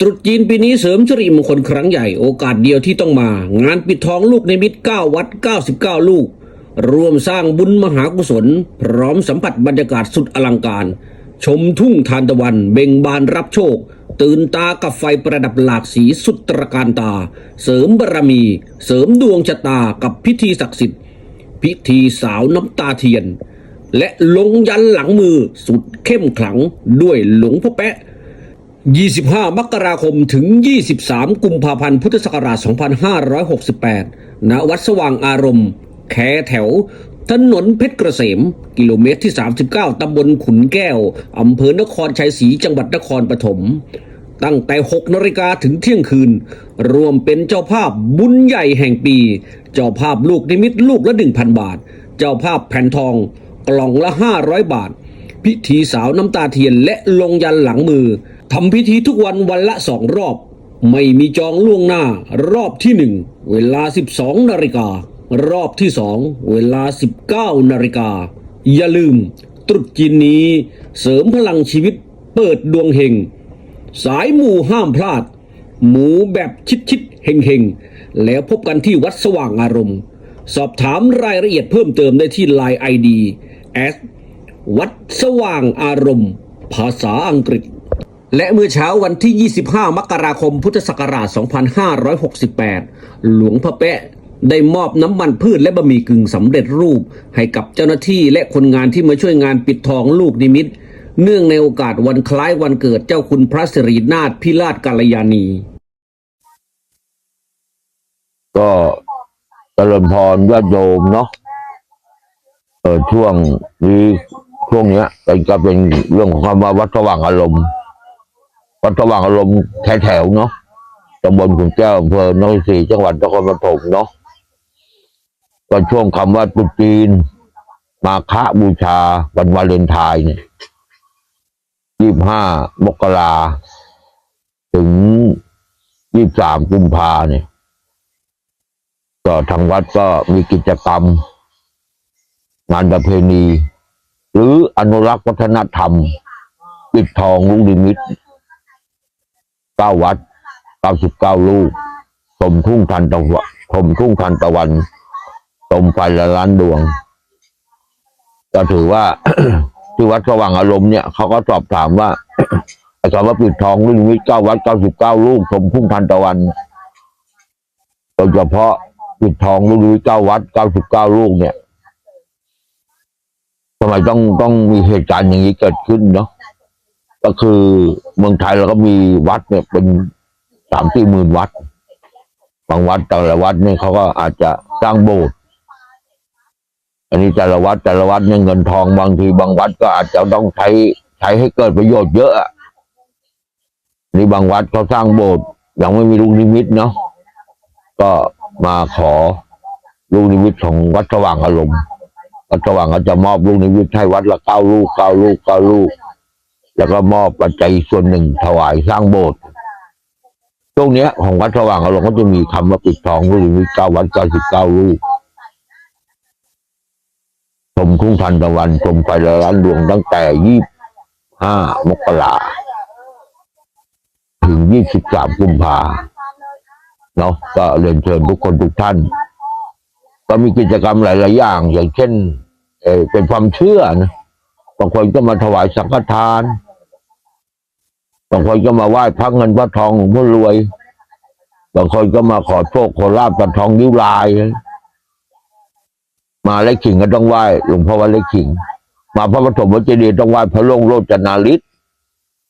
ตรุษจีนปีนี้เสริมสิริมงคลครั้งใหญ่โอกาสเดียวที่ต้องมา งานปิดทองลูกในมิตร 9 วัด 99 ลูก รวมสร้างบุญมหากุศล พร้อมสัมผัสบรรยากาศสุดอลังการ ชมทุ่งทานตะวัน เบ่งบานรับโชค ตื่นตากับไฟประดับหลากสีสุดตระการตา เสริมบารมี เสริมดวงชะตากับพิธีศักดิ์สิทธิ์ พิธีสาวน้ำตาเทียน และลงยันหลังมือสุดเข้มขลังด้วยหลวงพ่อแปะ 25 มกราคมถึง 23 กุมภาพันธ์ พุทธศักราช 2568 ณ วัดสว่างอารมณ์ แคแถว ถนนเพชรเกษม กิโลเมตรที่ 39 ตำบลขุนแก้ว อำเภอนครชัยศรี จังหวัดนครปฐม ตั้งแต่ 6นาฬิกาถึงเที่ยงคืน รวมเป็นเจ้าภาพบุญใหญ่แห่งปี เจ้าภาพลูกนิมิตลูกละ 1,000 บาท เจ้าภาพแผ่นทอง กล่องละ 500 บาท พิธีสาวน้ำตาเทียนและลงยันหลังมือ ทำพิธีทุกวันวันละสองรอบ ไม่มีจองล่วงหน้า รอบที่หนึ่งเวลา 12นาฬิกา รอบที่สองเวลา 19นาฬิกา อย่าลืม ตรุษจีนนี้เสริมพลังชีวิตเปิดดวงเฮงสายหมู่ห้ามพลาด หมูแบบชิดชิดเฮงเฮงแล้วพบกันที่วัดสว่างอารมณ์ สอบถามรายละเอียดเพิ่มเติมได้ที่ Line ID แอดวัดสว่างอารมณ์ ภาษาอังกฤษ และเมื่อเช้าวันที่ 25 มกราคม พุทธศักราช 2568 หลวงพ่อแปะได้มอบน้ำมันพืชและบะหมี่กึ่งสำเร็จรูป ให้กับเจ้าหน้าที่และคนงานที่มาช่วยงานปิดทองลูกนิมิต เนื่องในโอกาสวันคล้ายวันเกิดเจ้าคุณพระสิรินาถพิราชกาลยานี ก็เจริญพรญาติโยมเนาะเออช่วงนี้ช่วงเนี้ยก็จะเป็นเรื่องของคำว่าวัดสว่างอารมณ์ วัดสว่างอารมณ์แถวๆเนาะตำบลขุนแก้วอำเภอนครศรีจังหวัดนครปฐมเนาะก็ช่วงคำว่าตรุษจีน มาฆบูชาวันวาเลนไทน์เนี่ยยี่ห้ามกราถึงยี่สามกุมภาเนี่ยก็ทางวัดก็มีกิจกรรม งานประเพณี หรืออนุรักษ์วัฒนธรรมปิดทองลูกดิมิต เก้าวัดเก้าสิบเก้าลูกชมทุ่งทันตะวันชมทุ่งทันตะวันชมไฟละล้านดวง ก็ถือว่าที่วัดสว่างอารมณ์เนี่ยเขาก็สอบถามว่าไอ้คำว่าปิดทองลูกดิมิตเก้าวัดเก้าสิบเก้าลูกชมทุ่งทันตะวันโดยเฉพาะปิดทองลูกนี้เก้าวัดเก้าสิบเก้าลูกเนี่ยทำไมต้องต้องมีเหตุการณ์อย่างนี้เกิดขึ้นเนาะ ก็คือเมืองไทยเราก็มีวัดเนี่ยเป็นสามสี่หมื่นวัด บางวัดแต่ละวัดเนี่ยเขาก็อาจจะสร้างโบสถ์อันนี้แต่ละวัดแต่ละวัดเนี่ยเงินทองบางทีบางวัดก็อาจจะต้องใช้ใช้ให้เกิดประโยชน์เยอะอะนี่บางวัดเขาสร้างโบสถ์ยังไม่มีลูกนิมิตเนาะก็มาขอลูกนิมิตของวัดสว่างอารมณ์วัดสว่างก็จะมอบลูกนิมิตให้วัดละเก้าลูกเก้าลูกเก้าลูก แล้วก็มอบปัจจัยส่วนหนึ่งถวายสร้างโบสถ์ช่วงเนี้ยของวัดสว่างอารมณ์ก็จะมีคำว่าปิดทองลูกนิมิตเก้าวัดเก้าสิบเก้าลูกชมทุ่งทันตะวันชมไฟละล้านดวงตั้งแต่ยี่ห้ามกราถึงยี่สิบสามกุมภาเนาะก็เรียนเชิญทุกคนทุกท่าน ก็มีกิจกรรมหลาย ๆ อย่าง อย่างเช่น เอเป็นความเชื่อนะบางคนก็มาถวายสังฆทาน บางคนก็มาไหว้พระเงินพระทองหลวงพ่อรวย บางคนก็มาขอโชคขอลาบกับทองนิ้วลาย มาเล็กขิงก็ต้องไหว้หลวงพ่อวัดเล็กขิง มาพระปฐมวัดเจดีต้องไหว้พระโลงโลจนาลิศ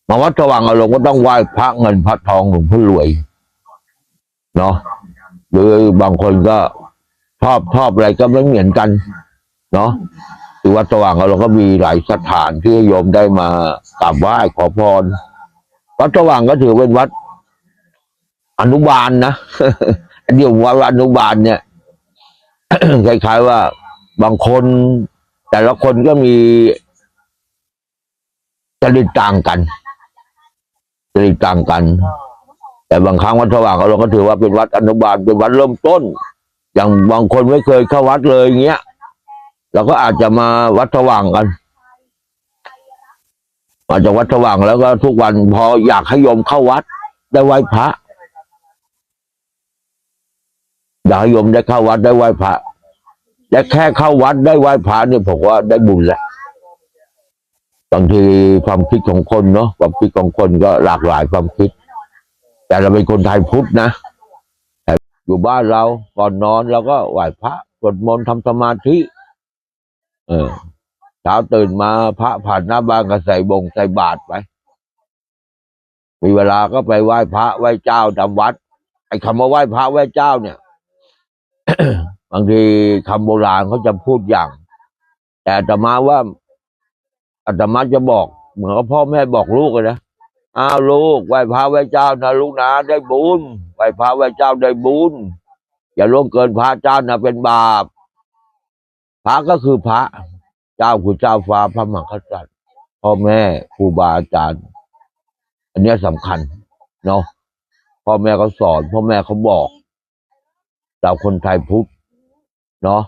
มาวัดสว่างอารมณ์ก็ต้องไหว้พระเงินพระทองหลวงพ่อรวย เนาะหรือบางคนก็ชอบชอบอะไรก็ไม่เหมือนกัน เนาะที่วัดสว่างเราก็มีหลายสถานที่โยมได้มากราบไหว้ขอพร วัดสว่างก็ถือเป็นวัด อนุบาลนะเดี๋ยววัดอนุบาลเนี่ยคล้ายๆว่าบางคน แต่ละคนก็มีจริตต่างกันจริตต่างกัน แต่บางครั้งวัดสว่างเราก็ถือว่าเป็นวัดอนุบาลเป็นวัดเริ่มต้น อย่างบางคนไม่เคยเข้าวัดเลยอย่างเงี้ยเราก็อาจจะมาวัดสว่างกัน มาจากวัดสว่างแล้วก็ทุกวันพออยากให้โยมเข้าวัด ได้ไหว้พระอยากให้โยมได้เข้าวัดได้ไหว้พระแต่แค่เข้าวัดได้ไหว้พระเนี่ยผมว่าได้บุญแล้วบางทีความคิดของคนเนาะความคิดของคนก็หลากหลายความคิด แต่เราเป็นคนไทยพุทธนะแต่อยู่บ้านเราก่อนนอนเราก็ไหว้พระสวดมนต์ทำสมาธิ เออ ช้าตื่นมาพระผ่านหน้าบ้านก็ใส่บงใส่บาตรไป มีเวลาก็ไปไหว้พระไหว้เจ้าทำวัด ไอ้คำว่าไหว้พระไหว้เจ้าเนี่ย บางทีคำโบราณเขาจะพูดอย่าง แต่อาตมาว่าอาตมาจะบอก เหมือนกับพ่อแม่บอกลูกเลยนะอ้าวลูกไหว้พระไหว้เจ้านะลูกนะได้บุญไหว้พระไหว้เจ้าได้บุญอย่าล่วงเกินพระเจ้านะเป็นบาป พระก็คือพระ เจ้าคือเจ้าฟ้าพระมหากษัตริย์พ่อแม่ครูบาอาจารย์ อันเนี้ยสำคัญเนาะพ่อแม่เขาสอนพ่อแม่เขาบอกเราคนไทยพุทธเนาะ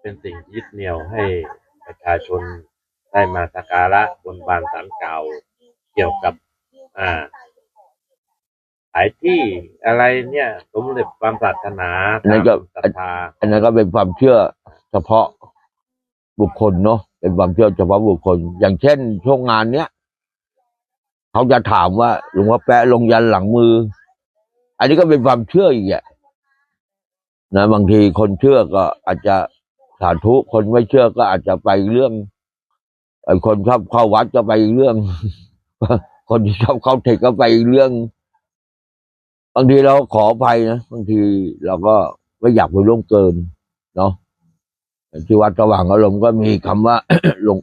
เป็นสิ่งยึดเหนี่ยวให้ประชาชนได้มาสักการะบนบานสารเก่าเกี่ยวกับ อ่าสายที่อะไรเนี่ยสมเด็จความศาสนานั่นก็ตามศรัทธาอันนั้นก็เป็นความเชื่อเฉพาะ บุคคลเนาะเป็นความเชื่อเฉพาะบุคคล อย่างเช่นช่วงงานเนี้ยเขาจะถามว่าหลวงพ่อแปะลงยันหลังมือ อันนี้ก็เป็นความเชื่ออีกแหละนะบางทีคนเชื่อก็อาจจะสาธุคนไม่เชื่อก็อาจจะไปเรื่องไอ้คนชอบเข้าวัดก็ไปเรื่อง คนที่ชอบเข้าเทคก็ไปเรื่อง บางทีเราขออภัยนะบางทีเราก็ไม่อยากไปล่วงเกิน เนาะ ที่วัดสว่างอารมณ์ก็มีคำว่าลง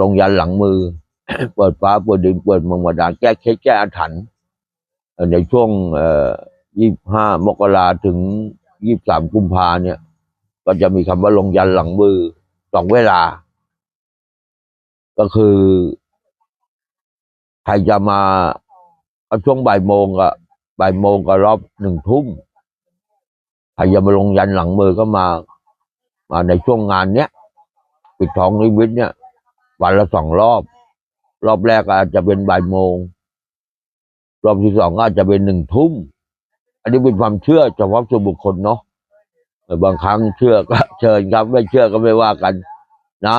ลงยันหลังมือ เปิดฟ้าเปิดดินเปิดเมืองบาดาแก้เคล็ดแก้อาถรรพ์ในช่วงเอ่อยี่ห้ามกราถึงยี่สามกุมภาเนี่ย ก็จะมีคำว่าลงยันหลังมือสองเวลา ก็คือใครจะมาช่วงบ่ายโมงกับบ่ายโมงกับรอบหนึ่งทุ่มใครจะมาลงยันหลังมือก็มา ในช่วงงานเนี้ยปิดทองนิมิตเนี่ย วันละสองรอบ รอบแรกอาจจะเป็นบ่ายโมง รอบที่สองอาจจะเป็นหนึ่งทุ่ม อันนี้เป็นความเชื่อเฉพาะส่วนบุคคลเนาะบางครั้งเชื่อก็เชิญครับ ไม่เชื่อก็ไม่ว่ากันนะ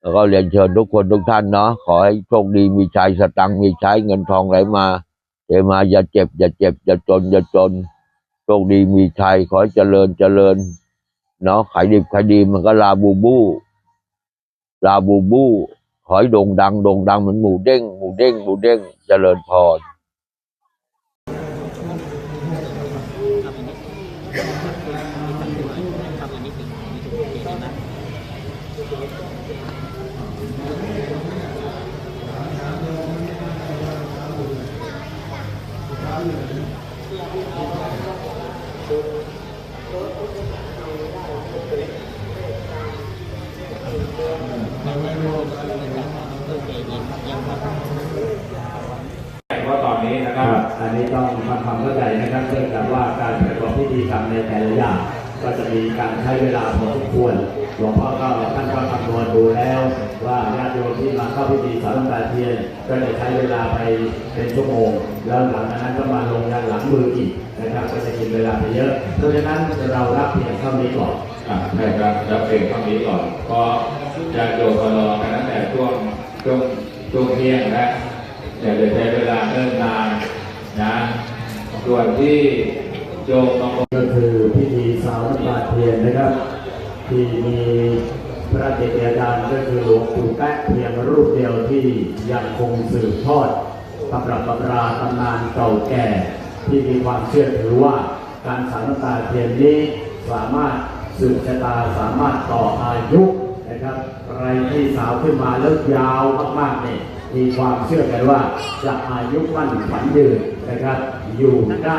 แล้วก็เรียนเชิญทุกคนทุกท่านเนาะขอให้โชคดีมีชัยสตังค์มีใช้เงินทองไหลมาเทมาอย่าเจ็บ อย่าเจ็บ อย่าจน อย่าจนโชคดีมีชัยขอให้เจริญเจริญ เนาะขายดิบขายดีมันก็ลาบูบู ลาบูบู ขอยโด่งดังโด่งดังเหมือนหมูเด้งหมูเด้งหมูเด้งเจริญพร เพราะตอนนี้นะครับ อันนี้ต้องทำความเข้าใจนะครับเนื่องจากว่าการประ กรรมในแต่ละอย่างก็จะมีการใช้เวลาพอสมควร หลวงพ่อก็ท่านก็คำนวณดูแล้ว ว่าญาติโยมที่มาเข้าพิธีสารตาเทียน ก็จะใช้เวลาไปเป็นชั่วโมง แล้วหลังจากนั้นก็มาลงยันหลังมืออีกนะครับก็จะกินเวลาไปเยอะ เพราะฉะนั้นเรารับเพียงเท่านี้ก่อนใช่ครับจะเป็นคำนี้ก่อนเพราะญาติโยมมารอกันตั้งแต่ช่วงช่วงช่วงเที่ยงแล้วอย่จะใช้เวลาเนิ่นนานนะส่วนที่ โยมบางคนก็คือพิธีสาวน้ำตาเทียนนะครับ ที่มีพระเจดียดานก็คือหลวงปู่แป๊ะเพียงรูปเดียวที่ยังคงสืบทอดตำรับตำราตำนานเก่าแก่ ที่มีความเชื่อถือว่าการสาวน้ำตาเทียนนี้สามารถสืบชะตาสามารถต่ออายุนะครับใครที่สาวขึ้นมาแล้วยาวมากๆเนี่ยมีความเชื่อกันว่าจะอายุมั่นขวัญยืนนะครับ อยู่ได้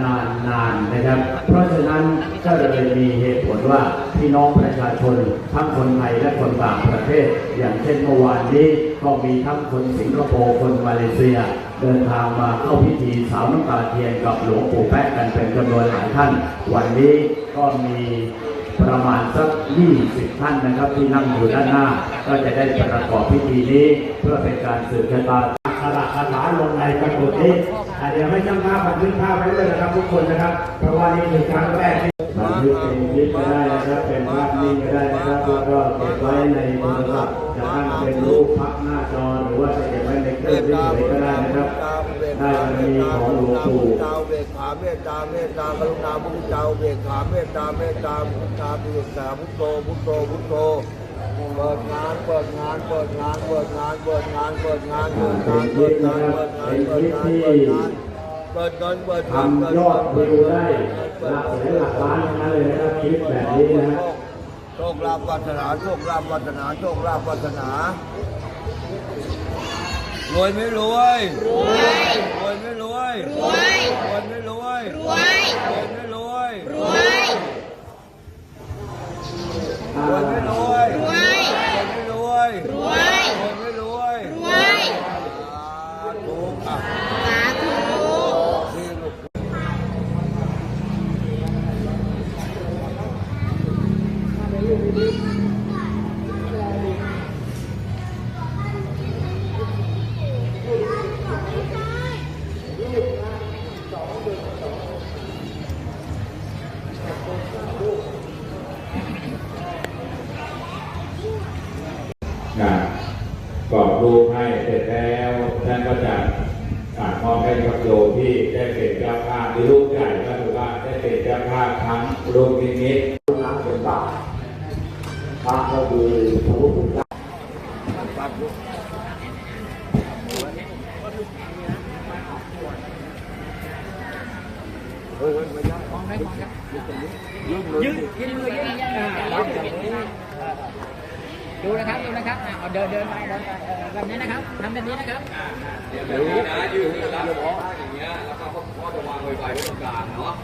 นานนานๆนะครับ เพราะฉะนั้นก็เลยมีเหตุผลว่าพี่น้องประชาชนทั้งคนไทยและคนต่างประเทศ อย่างเช่นเมื่อวานนี้ก็มีทั้งคนสิงคโปร์คนมาเลเซีย เดินทางมาเข้าพิธีสาวน้ำตาเทียนกับหลวงปู่แป๊ะกันเป็นจำนวนหลายท่าน วันนี้ก็มีประมาณสัก 20 ท่านนะครับ ที่นั่งอยู่ด้านหน้า ก็จะได้ประกอบพิธีนี้ เพื่อเป็นการสืบชะตาคระคาถาลงในกระปุกนี้ เดี๋ยวให้ช่างภาพบันทึกภาพไว้ด้วยนะครับทุกคนนะครับ เพราะว่านี่คือครั้งแรกที่บันทึกเป็นคลิปก็ได้นะครับเป็นภาพนิ่งก็ได้นะครับแล้วก็เก็บไว้ในโทรศัพท์จะตั้งเป็นรูปพับหน้าจอหรือว่าจะเก็บไว้ในเครื่องเฉยๆก็ได้นะครับได้บารมีของหลวงปู่เจ้าเบกขาเมตตาเมตตากรุณาพุทธเจ้าเบกขาเมตตาเมตตาพุทธาปิสาพุทโธพุทโธพุทโธ ปิดงานเปิดงานเปิดงานเปิดงานเปิดงานเปิดงานเปิดงานเปิดงานเปิดงานเปิดงานเปิดงานเปิดเงินเปิดเงินเปิดทำยอดวิวได้หลักแสนหลักล้านทั้งนั้นเลยนะครับคลิปแบบนี้นะฮะโชคลาภวัฒนาโชคลาภวัฒนาโชคลาภวัฒนารวยไม่รวยรวยรวยไม่รวยรวยรวยไม่รวยรวยรวยไม่รวยรวยรวยไม่รวย ก็คือพระรูปคุณเจ้ายืดยืดมือยืดอ่าดูนะครับดูนะครับอ่าเดินเดินไปเดินไปแบบนี้นะครับทำแบบนี้นะครับเดี๋ยวนะยืดนะเดี๋ยวพออย่างเงี้ยแล้วก็พ่อจะวางไวไฟไว้ตรงกลางเนาะ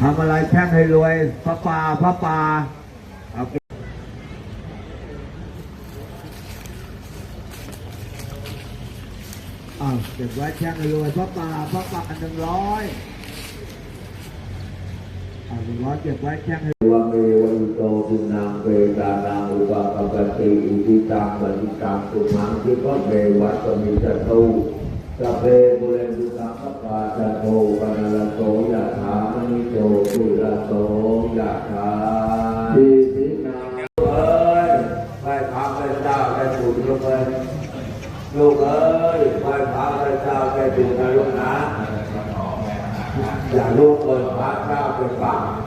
ทำอะไรแช่งให้รวยพระป่าพระป่าเอาไปอ้าวเก็บไว้แช่งให้รวยพระป่าพระป่าหนึ่งร้อยอ่าหนึ่งร้อยเก็บไว้แช่งให้วะเมวะ อิโตตุนังเปตานังอุปกปปติอิทิตังปฏิตังตุมังคิปะเมวัตมิจตุสัพเพบุเรนุสังคปาจัโทปนารโสยะถามณิโชตุระโสยะถาทีสินาเอ้ยไหว้พระพระเจ้าได้บุญลูกเอ้ยลูกเอ้ยไหว้พระพระเจ้าได้บุญนะลูกนะอย่าลูกเปิดพระเจ้าเป็นปาก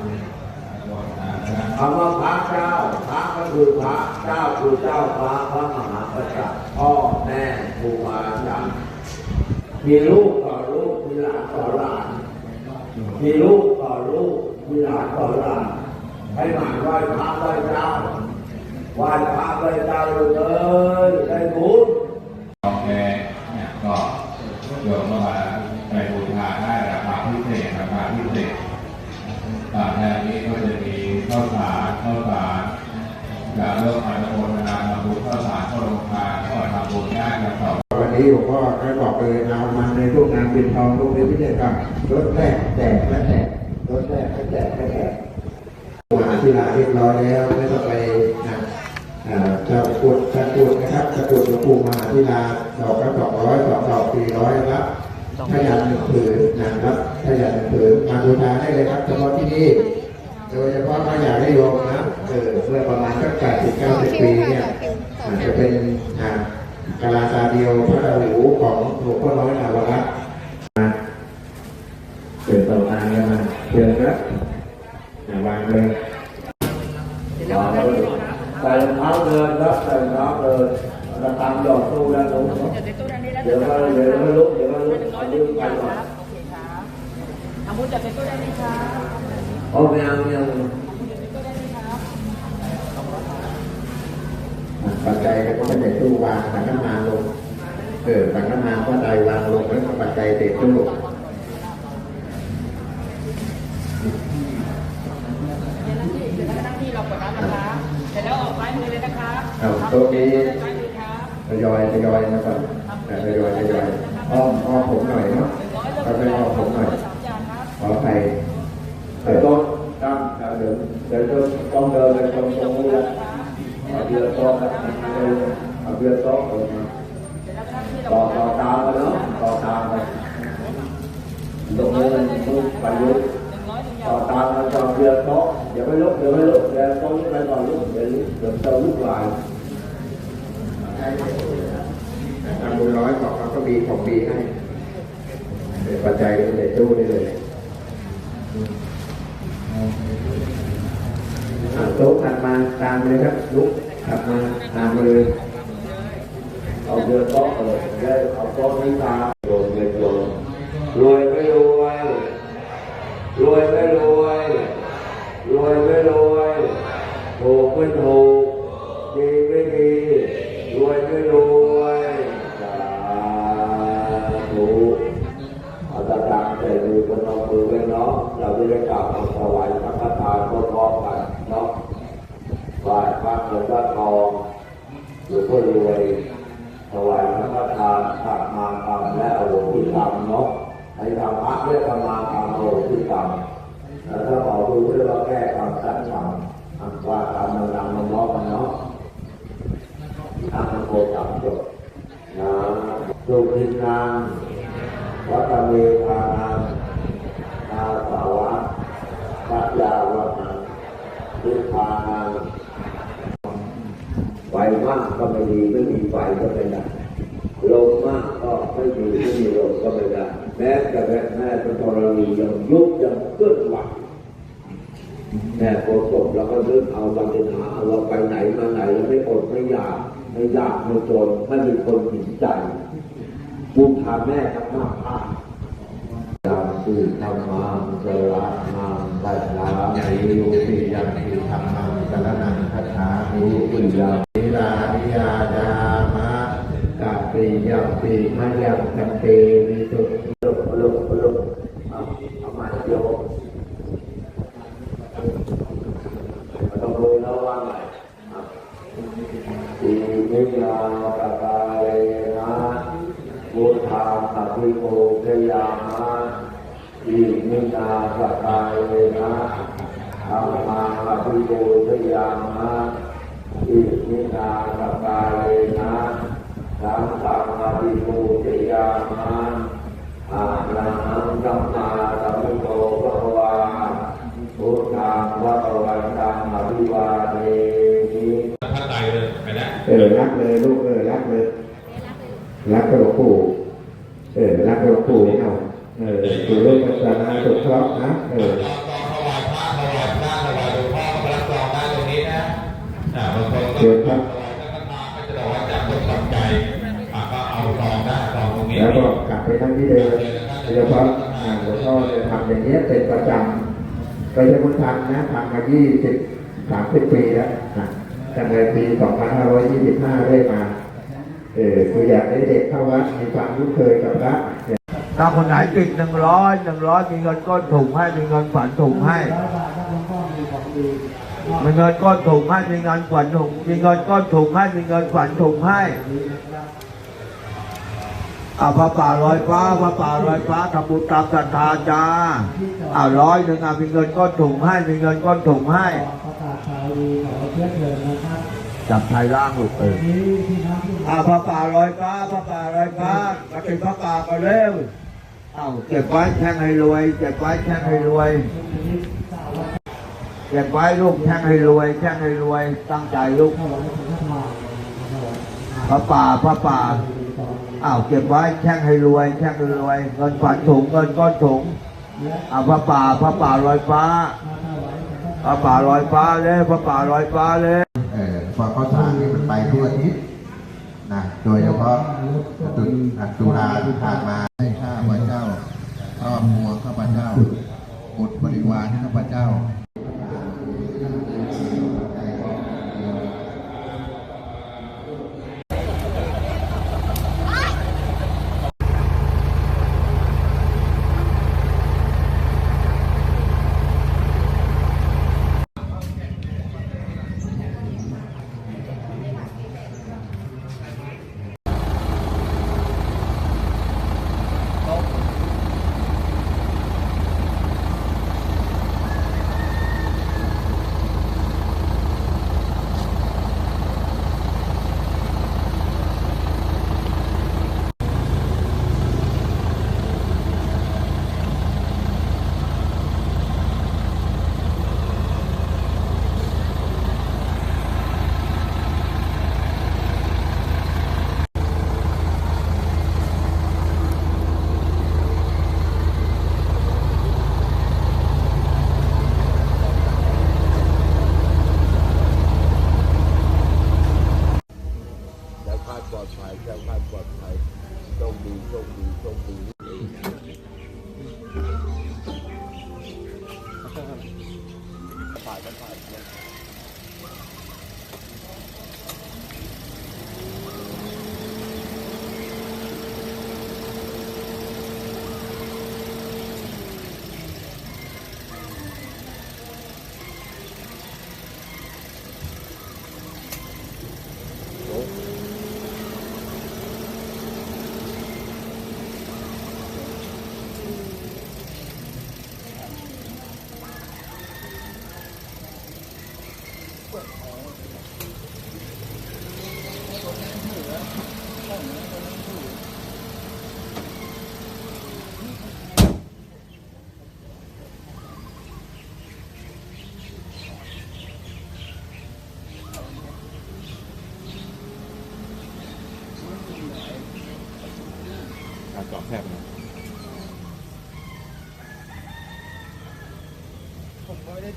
คำว่าพระเจ้า พระก็คือพระเจ้าคือเจ้าพระพระมหากษัตริย์พ่อแม่ครูบาอาจารย์มีลูกต่อลูกมีหลานต่อหลาน มีลูกต่อลูกมีหลานต่อหลานให้หมั่นไหว้พระไหว้เจ้าไหว้พระไหว้เจ้าเลย นี้หลวงพ่อได้บอกเลยเอามันในพวกงานปิดทองพวกนี้ไม่ใช่ครับรถแรกแจกและแจกรถแรกก็แจกและแจกมหาศิลาเรียบร้อยแล้วไม่ต้องไปนะจะกุดจะกุดนะครับจะกุดหลวงปู่มหาศิลาดอกละสองร้อยสองดอกสี่ร้อยครับพยันหนึ่งผืนนะครับพยันหนึ่งผืนมาบูชาได้เลยครับเฉพาะที่นี่โดยเฉพาะพระอยากได้โยมนะเออเมื่อประมาณสักแปดสิบเก้าสิบปีเนี่ยอาจจะเป็นอ่า กาลาตาเดียวพระราหูของหลวงพ่อน้อยนาวรัตน์เป็นตำนานกันมาเชิญครับอ่าวางเลย วางเลยใส่รองเท้าเดินครับใส่รองเท้าเดินระฆังหยอดตู้แล้วหนูเดี๋ยวก็เดี๋ยวก็ลุกเดี๋ยวก็ลุกเอาลุกไปก่อน อามุดจะเป็นตู้ได้ไหมคะ โอ้ไม่เอาไม่เอา ปัจจัยก็ไม่ได้ตู้วางสังฆทานลง เออสังฆทานก็ใจวางลงแล้วก็ปัจจัยเด็ดตู้ เดี๋ยวนั่งที่เดี๋ยวนั่งที่เรากดน้ำนะคะเสร็จแล้วออกซ้ายมือเลยนะคะ เอา ทำ โต๊ ต๊ะนี้ทยอยทยอยนะครับแต่ทยอยทยอยอ้อมอ้อมผมหน่อยเนาะก็ไม่อ้อมผมหน่อยขออภัย ไอ้ต้นตั้งเดี๋ยวเดี๋ยวต้องเดินไปตรงตรงนู้นละเอาเรือโต๊ะนะเอาเรือโต๊ะลงมาต่อต่อตามกันเนาะต่อตามกันตรงนี้มันทุกประยุกต์ต่อตามกันต่อเรือโต๊ะเดี๋ยวไม่ ลุกเดี๋ยวไม่ลุกเดี๋ยวต้องไปก่อนลุกเดี๋ยวเดี๋ยวจะลุกลายทำบุญร้อยบอกเขาก็มีของดีให้เป็นปัจจัยในตู้ได้เลยอ่าโต๊ะถัดมาตามเลยครับลุก เงินพระทองหลวงพ่อรวยถวายพระทานผักมากรรมและอโหสิกรรมเนาะให้ทำพระเรียกมากรรมอโหสิกรรมแล้วถ้าบอกดูเรื่องว่าแก้กรรมสัตว์กรรมว่ากรรมมันดังมันล้อกันเนาะทำมันโกจับจบนะสุขินางวัตเมธานังนาสาวะปัญญาวะนังทิพานัง มากก็ไม่ดีไม่มีไฟก็ไม่ได้ลมมากก็ไม่มีไม่มีลมก็ไม่ได้แม้แต่แม่แม่เป็นธรณียังยุบยังเคลื่อนไหวแม่โกศลเราก็เริ่มเอาบังเิหาเอาเราไปไหนมาไหนแล้วไม่อดไม่อยากไม่ยากไม่จนไม่มีคนเห็นใจบูชาแม่ทั้งมากมากยามสื่อธรรมาสระนามปัญญาใหญ่โยติยังติธรรมังสรนังคัจฉามิปุญญา ยังกันเตวิสุ รักกับหลวงปู่เออรักกับหลวงปู่เอาเออปู่เรื่องศาสนาสุขเคราะห์นะเออถวายพระถวายพระถวายหลวงพ่อก็รับรองได้ตรงนี้นะอ่าบางคนก็เดี๋ยวครับถวายสังฆทานก็จะบอกว่าจากคนตั้งใจอ่าก็เอาซองได้ซองตรงนี้แล้วก็กลับไปทั้งที่เดิมโดยเฉพาะอ่าหลวงพ่อจะทำอย่างนี้ยเป็นประจำโดยเฉพาะทำนะทำมายี่สิบสามสิบปีแล้วนะตั้งแต่ปีสองพันห้าร้อยยี่สิบห้าเรื่อยมา เออคืออยากให้เด็กเข้าวัดมีความคุ้นเคยกับพระเนี่ยถ้าคนไหนติดหนึ่งร้อยหนึ่งร้อยมีเงินก้อนถุงให้มีเงินฝันถุงให้มีเงินก้อนถุงให้มีเงินฝันถุงมีเงินก้อนถุงให้มีเงินฝันถุงให้อาพระป่าลอยฟ้าพระป่าลอยฟ้าทำบุญตามศรัทธาจ้าอ่าร้อยหนึ่งอะมีเงินก้อนถุงให้มีเงินก้อนถุงให้ จับไทยล่างลูกเอออาพระป่าลอยฟ้าพระป่าลอยฟ้ากระติบพระป่าก็เร็วเอาเก็บไว้แช่งให้รวยเก็บไว้แช่งให้รวยเก็บไว้ลูกแช่งให้รวยแช่งให้รวยตั้งใจลูกพระป่าพระป่าอ้าวเก็บไว้แช่งให้รวยแช่งให้รวยเงินฝันถุงเงินก้อนถุงอ่าพระป่าพระป่าลอยฟ้าพระป่าลอยฟ้าเลยพระป่าลอยฟ้าเลย เออพอเขาสร้างนี่มันไปทั่วทิศนะ โดยเฉพาะตุลตุลาที่ผ่านมาให้ข้าพเจ้าครอบครัวข้าพเจ้าบุตรบริวารข้าพเจ้า ภาพปลอดภัยโชคดีโชคดีโชคดีฝ่ายกันฝ่าย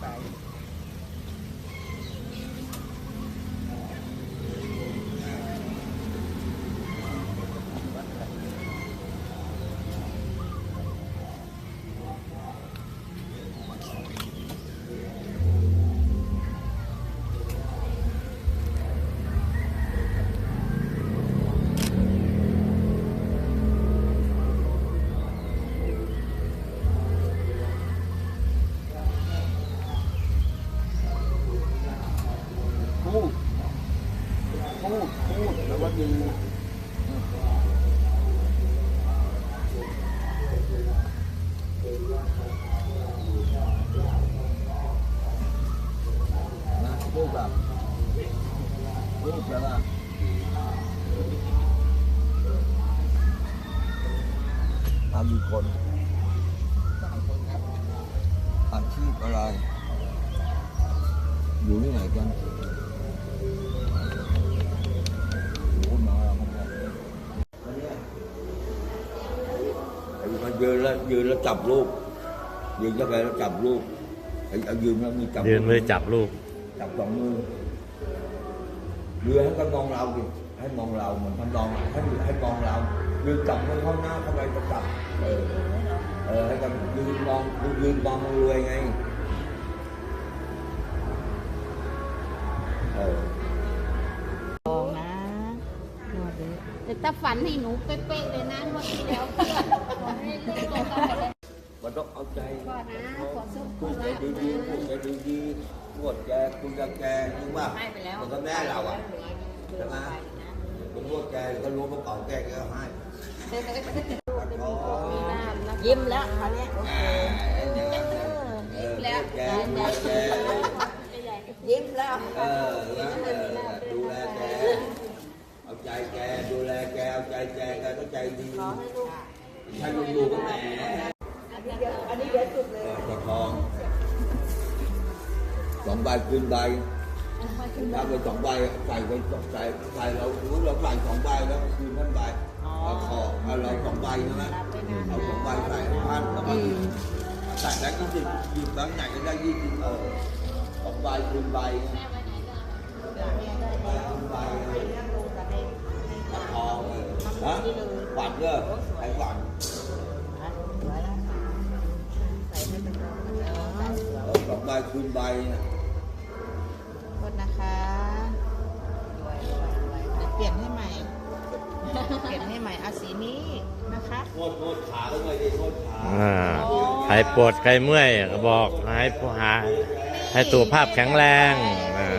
พู นะพูดแบบพูดแล้วนะทำมีคนอาชีพอะไร อยู่ที่ไหนกันไอ้มันยืนแล้วยืนแล้วจับลูก ยืนเข้าไปแล้วจับลูกไอ้เอายืนแล้วมีจับยืนมือจับลูก จับสองมือเรือให้ก็มองเราดิให้มองเราเหมือนทำนองให้ให้มองเรายืนจับมือเข้าหน้าเข้าไปจะจับเออเออให้กันยืนมองยืนมองรวยไงเออลองนะนวดดูแต่ถ้าฝันให้หนูเป๊ะๆเลยนะงวดที่แล้วเพื่อนขอให้ลูกตรงกันห มดเลยมันต้องเอาใจก่อนนะขอสุขพูดใจภาพดีๆพูดใจดีๆนวดแกคุณกับแกจริงป่ะให้ไปแล้วมันก็แม่เราอะใช่ไหมผมนวดแกก็รู้ว่าเก่าแกก็ให้ยิ้มแล้วคราวเนี้ยโอเคเออแล้วแกดูแลแกยิ้มแล้วเออดูแลแกเอาใจแกดูแลแกเอาใจแกแกก็ใจดีใช่ลุงดูก็แหม อันนี้เดี๋ยวสุดเลยตะทองสองใบคืนใบถ้าเป็นสองใบใส่ไปใส่ใส่เรารู้เราใส่สองใบแล้วคืนท่านใบเอาขอเอาเราสองใบใช่ไหมเอาสองใบใส่ท่านแล้วก็ใส่แล้วก็สิบหยิบแบงค์ไหนก็ได้ยี่สิบเออสองใบคืนใบใบคืนใบตะทองเออฮะหวานเด้อไอ้หวาน เอาสองใบคืนใบนะโทษนะคะเดี๋ยวเปลี่ยนให้ใหม่ เปลี่ยนให้ใหม่เอาสีนี้นะคะโทษโทษขาแล้วไงดิโทษขาอ่าใครปวดใครเมื่อยก็บอกให้หาให้ตัวภาพแข็งแรงอ่า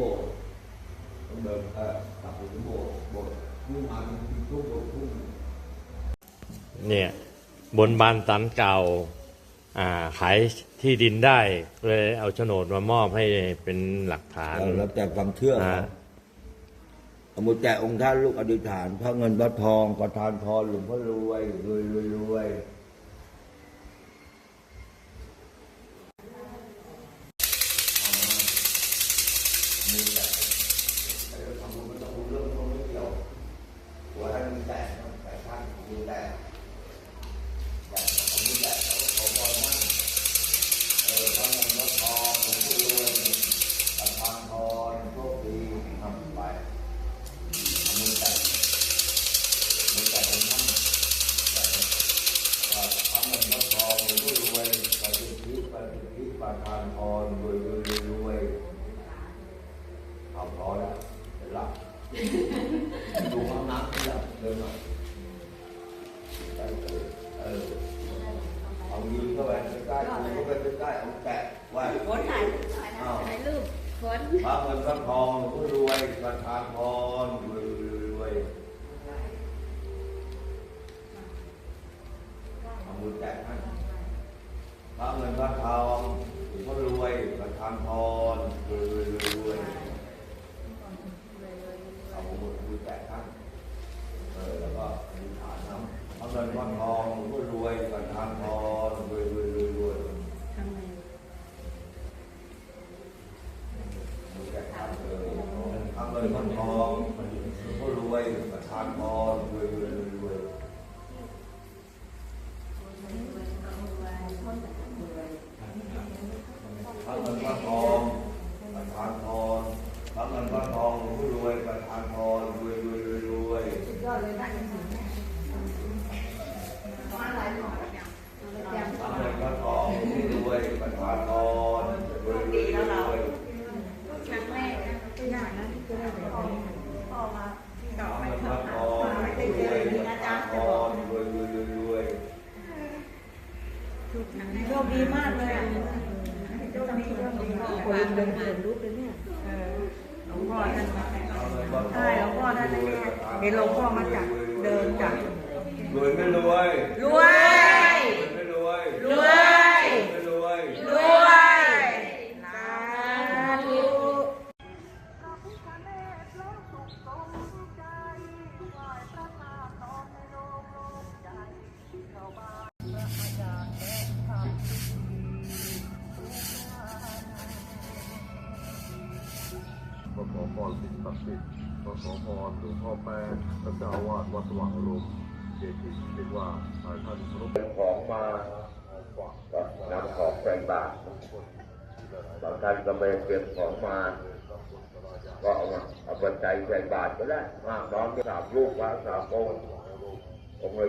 bộ cộng đồng ở tập hợp những bộ bộ nhưng mà mình cũng bộ cũng เนี่ยบนบานสันเก่าขายที่ดินได้เลยเอาโฉนดมามอบให้เป็นหลักฐานแล้วแต่ความเชื่ออ่า สมุจแต่องค์ท่านลูกอดิษฐานพระเงินพระทองประทานพรหลวงพ่อรวยรวยรวยรวย อ